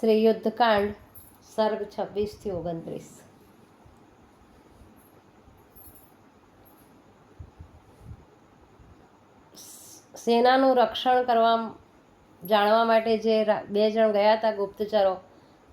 શ્રી યુદ્ધકાંડ સર્ગ છવ્વીસથી ઓગણત્રીસ. સેનાનું રક્ષણ કરવા જાણવા માટે જે બે જણ ગયા હતા ગુપ્તચરો,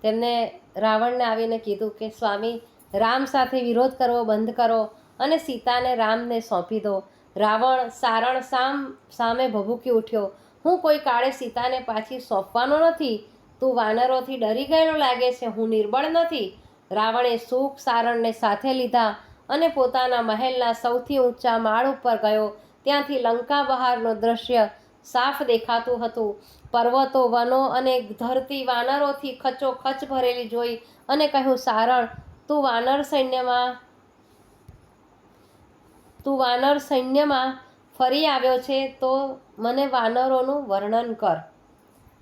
તેમને રાવણને આવીને કીધું કે, સ્વામી, રામ સાથે વિરોધ કરવો બંધ કરો અને સીતાને રામને સોંપી દો. રાવણ સારણ સામ, સામે ભભૂકી ઉઠ્યો. હું કોઈ કાળે સીતાને પાછી સોંપવાનો નથી. તું વાનરોથી ડરી ગયેલો લાગે છે, હું નિર્બળ નથી. રાવણે સુખ સારણને સાથે લીધા અને પોતાના મહેલના સૌથી ઊંચા માળ ઉપર ગયો. ત્યાંથી લંકા બહારનું દ્રશ્ય સાફ દેખાતું હતું. પર્વતો, વનો અને ધરતી વાનરોથી ખચો ખચ ભરેલી જોઈ અને કહ્યું, સારણ, તું વાનર સૈન્યમાં, તું વાનર સૈન્યમાં ફરી આવ્યો છે, તો મને વાનરોનું વર્ણન કર.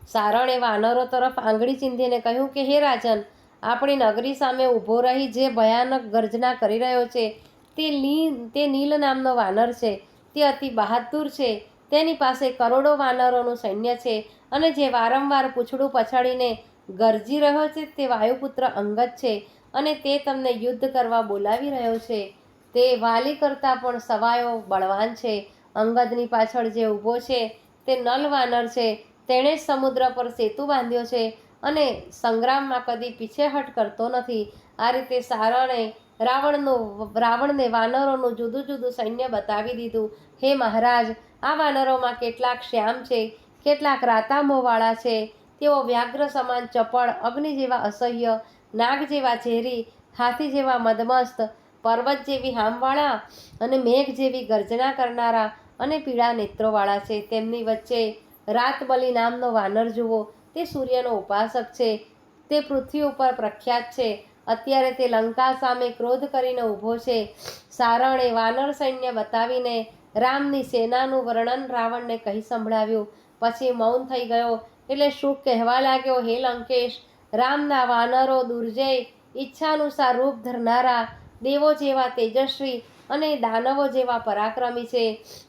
સારણે વાનરો તરફ આંગળી ચીંધીને કહ્યું કે, હે રાજન, આપણી નગરી સામે ઊભો રહી જે ભયાનક ગર્જના કરી રહ્યો છે, તે લી તે નીલ નામનો વાનર છે, તે અતિ બહાદુર છે, તેની પાસે કરોડો વાનરોનું સૈન્ય છે અને જે વારંવાર પૂછડું પછાડીને ગરજી રહ્યો છે, તે વાયુપુત્ર અંગદ છે અને તે તમને યુદ્ધ કરવા બોલાવી રહ્યો છે. તે વાલી કરતાં પણ સવાયો બળવાન છે. અંગદની પાછળ જે ઊભો છે, તે નલ વાનર છે. તેણે જ સમુદ્ર પર સેતુ બાંધ્યો છે અને સંગ્રામમાં કદી પીછેહટ કરતો નથી. આ રીતે સારણે રાવણનું રાવણને વાનરોનું જુદું જુદું સૈન્ય બતાવી દીધું. હે મહારાજ, આ વાનરોમાં કેટલાક શ્યામ છે, કેટલાક રાતામોવાળા છે. તેઓ વ્યાઘ્ર સમાન ચપળ, અગ્નિ જેવા અસહ્ય, નાગ જેવા ઝેરી, હાથી જેવા મદમસ્ત, પર્વત જેવી હામવાળા અને મેઘ જેવી ગર્જના કરનારા અને પીળા નેત્રોવાળા છે. તેમની વચ્ચે રાતબલી નામનો વાનર જુઓ, તે સૂર્યનો ઉપાસક છે. તે પૃથ્વી ઉપર પ્રખ્યાત છે. અત્યારે તે લંકા સામે ક્રોધ કરીને ઊભો છે. સારણે વાનર સૈન્ય બતાવીને રામની સેનાનું વર્ણન રાવણને કહી સંભળાવ્યું. પછી મૌન થઈ ગયો. એટલે શુક કહેવા લાગ્યો, હે લંકેશ, રામના વાનરો દુર્જય, ઈચ્છાનુસાર રૂપ ધરનારા દેવો જેવા તેજસ્વી અને દાનવો જેવા પરાક્રમી છે.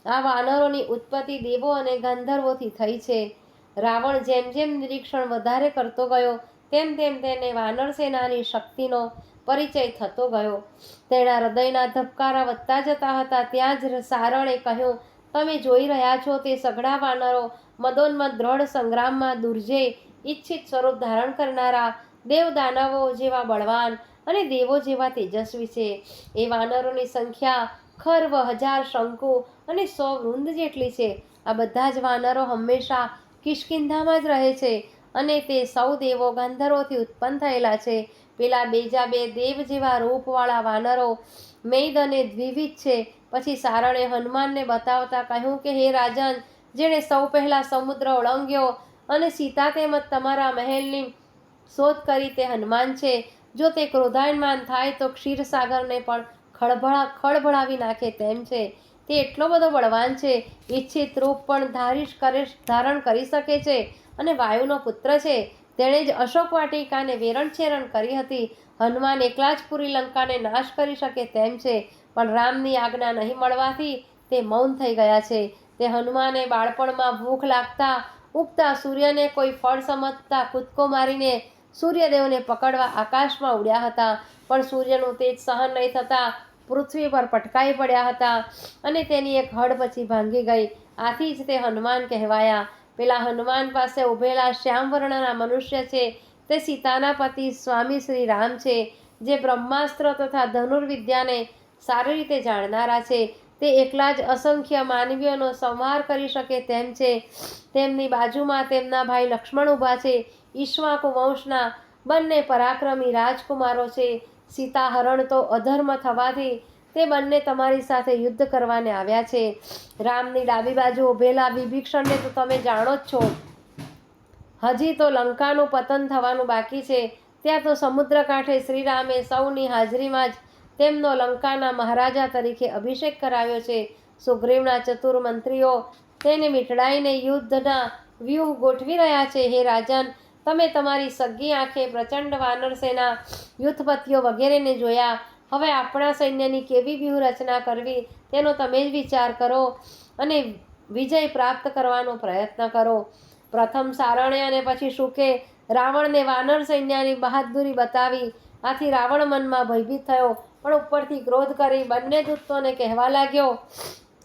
આ વાનરોની ઉત્પત્તિ દેવો અને ગંધર્વોથી થઈ છે. રાવણ જેમ જેમ નિરીક્ષણ વધારે કરતો ગયો, તેમ તેમ તેને વાનર સેનાની શક્તિનો પરિચય થતો ગયો. તેના હૃદયના ધબકારા વધતા જતા હતા. ત્યાં જ સારણે કહ્યું, તમે જોઈ રહ્યા છો તે સઘળા વાનરો મદોન્મદ દ્રઢ સંગ્રામમાં દુર્જય ઈચ્છિત સ્વરૂપ ધારણ કરનારા દેવ દાનવો જેવા બળવાન અને દેવો જેવા તેજસ્વી છે. એ વાનરોની સંખ્યા ખર્વ હજાર શંકુ અને સો વૃંદ જેટલી છે. આ બધા જ વાનરો હંમેશા કિષ્કિંધામાં જ રહે છે અને તે સૌ દેવો ગંધર્વોથી ઉત્પન્ન થયેલા છે. પેલા બેજા બે દેવ જેવા રૂપવાળા વાનરો મેદ અને દ્વિવિધ છે. પછી સારણે હનુમાનને બતાવતા કહ્યું કે, હે રાજન, જેણે સૌ પહેલાં સમુદ્ર ઓળંગ્યો અને સીતા તેમજ તમારા મહેલની શોધ કરી તે હનુમાન છે. જો તે ક્રોધાયમાન થાય તો ક્ષીરસાગરને પણ ખળભળા, ખળભળાવી નાખે તેમ છે. તે એટલો બધો બળવાન છે, ઈચ્છિત રૂપ પણ ધારીશ કરે ધારણ કરી શકે છે અને વાયુનો પુત્ર છે. તેણે જ અશોક વાટિકાને વેરણછેરણ કરી હતી. હનુમાન એકલા જ પૂરી લંકાને નાશ કરી શકે તેમ છે, પણ રામની આજ્ઞા નહીં મળવાથી તે મૌન થઈ ગયા છે. તે હનુમાને બાળપણમાં ભૂખ લાગતા ઉગતા સૂર્યને કોઈ ફળ સમજતા કૂદકો મારીને સૂર્યદેવને પકડવા આકાશમાં ઉડ્યા હતા, પણ સૂર્યનું તેજ સહન નહીં થતાં પૃથ્વી પર પટકાઈ પડ્યા હતા અને તેની એક હડ પછી ભાંગી ગઈ. આથી જ તે હનુમાન કહેવાયા. પેલા હનુમાન પાસે ઊભેલા શ્યામવર્ણના મનુષ્ય છે, તે સીતાના પતિ સ્વામી શ્રી રામ છે, જે બ્રહ્માસ્ત્ર તથા ધનુર્વિદ્યાને સારી રીતે જાણનારા છે. તે એકલા જ અસંખ્ય માનવીઓનો સંહાર કરી શકે તેમ છે. તેમની બાજુમાં તેમના ભાઈ લક્ષ્મણ ઊભા છે. ઈશ્વાકુ વંશના બંને પરાક્રમી રાજકુમારો છે. સીતાહરણ તો અધર્મ થવાથી તે બંને તમારી સાથે યુદ્ધ કરવાને આવ્યા છે. રામની ડાબી બાજુ ઊભેલા વિભીક્ષણને તો તમે જાણો જ છો. હજી તો લંકાનું પતન થવાનું બાકી છે. ત્યાં તો સમુદ્ર કાંઠે શ્રીરામે સૌની હાજરીમાં જ તેમનો લંકાના મહારાજા તરીકે અભિષેક કરાવ્યો છે. સુગ્રીવના ચતુર મંત્રીઓ તેને મીટડાઈને યુદ્ધના વ્યૂહ ગોઠવી રહ્યા છે. હે રાજન તમે તમારી સગ્ગી આંખે પ્રચંડ વાનર સેના યુથપતિઓ વગેરેને જોયા. હવે આપણા સૈન્યની કેવી વ્યૂહરચના કરવી, તેનો તમે જ વિચાર કરો અને વિજય પ્રાપ્ત કરવાનો પ્રયત્ન કરો. પ્રથમ સારણે અને પછી શુકે રાવણને વાનર સૈન્યની બહાદુરી બતાવી. આથી રાવણ મનમાં ભયભીત થયો, પણ ઉપરથી ક્રોધ કરી બંને દૂતોને કહેવા લાગ્યો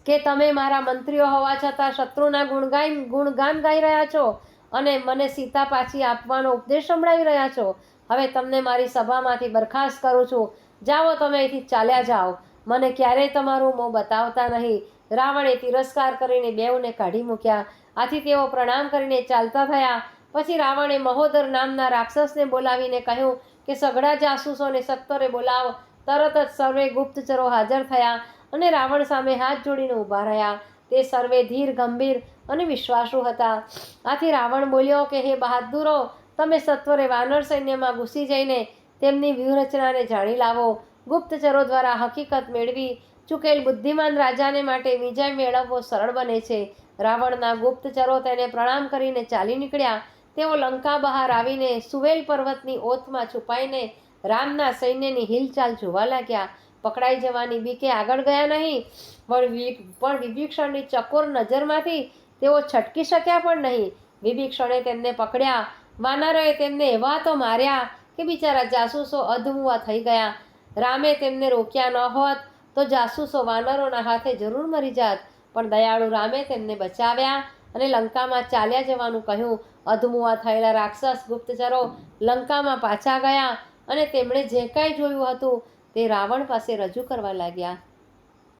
કે, તમે મારા મંત્રીઓ હોવા છતાં શત્રુના ગુણગાન ગુણગાન ગાઈ રહ્યા છો? અને મને સીતા પાછી આપવાનો ઉપદેશ સંભળાવી રહ્યા છો. હવે તમને મારી સભામાંથી બરખાસ્ત કરું છું. જાઓ તમે અહીંથી ચાલ્યા જાઓ. મને ક્યારેય તમારું મોં બતાવતા નહીં. રાવણે તિરસ્કાર કરીને બેઉને કાઢી મૂક્યા. આથી તેઓ પ્રણામ કરીને ચાલતા થયા. પછી રાવણે મહોદર નામના રાક્ષસને બોલાવીને કહ્યું કે સઘળા જાસૂસોને સત્તરે બોલાવો. તરત જ સર્વે ગુપ્તચરો હાજર થયા અને રાવણ સામે હાથ જોડીને ઊભા રહ્યા. તે સર્વે ધીર ગંભીર અને વિશ્વાસુ હતા. આથી રાવણ બોલ્યો કે, હે બહાદુરો, તમે સત્વરે વાનર સૈન્યમાં ઘૂસી જઈને તેમની વ્યૂહરચનાને જાણી લાવો. ગુપ્તચરો દ્વારા હકીકત મેળવી ચૂકેલ બુદ્ધિમાન રાજાને માટે વિજય મેળવવો સરળ બને છે. રાવણના ગુપ્તચરો તેને પ્રણામ કરીને ચાલી નીકળ્યા. તેઓ લંકા બહાર આવીને સુવેલ પર્વતની ઓથમાં છુપાઈને રામના સૈન્યની હિલચાલ જોવા લાગ્યા. પકડાઈ જવાની બીકે આગળ ગયા નહીં, પણ પણ ચકોર નજરમાંથી તેઓ છટકી શક્યા પણ નહીં. વિભીક્ષણે તેમને પકડ્યા. વાનરોએ તેમને એવા તો માર્યા કે બિચારા જાસૂસો અધમુઆ થઈ ગયા. રામે તેમને રોક્યા ન હોત તો જાસૂસો વાનરોના હાથે જરૂર મરી જાત. પણ દયાળુ રામે તેમને બચાવ્યા અને લંકામાં ચાલ્યા જવાનું કહ્યું. અધમુઆ થયેલા રાક્ષસ ગુપ્તચરો લંકામાં પાછા ગયા અને તેમણે જે કાંઈ જોયું હતું તે રાવણ પાસે રજૂ કરવા લાગ્યા.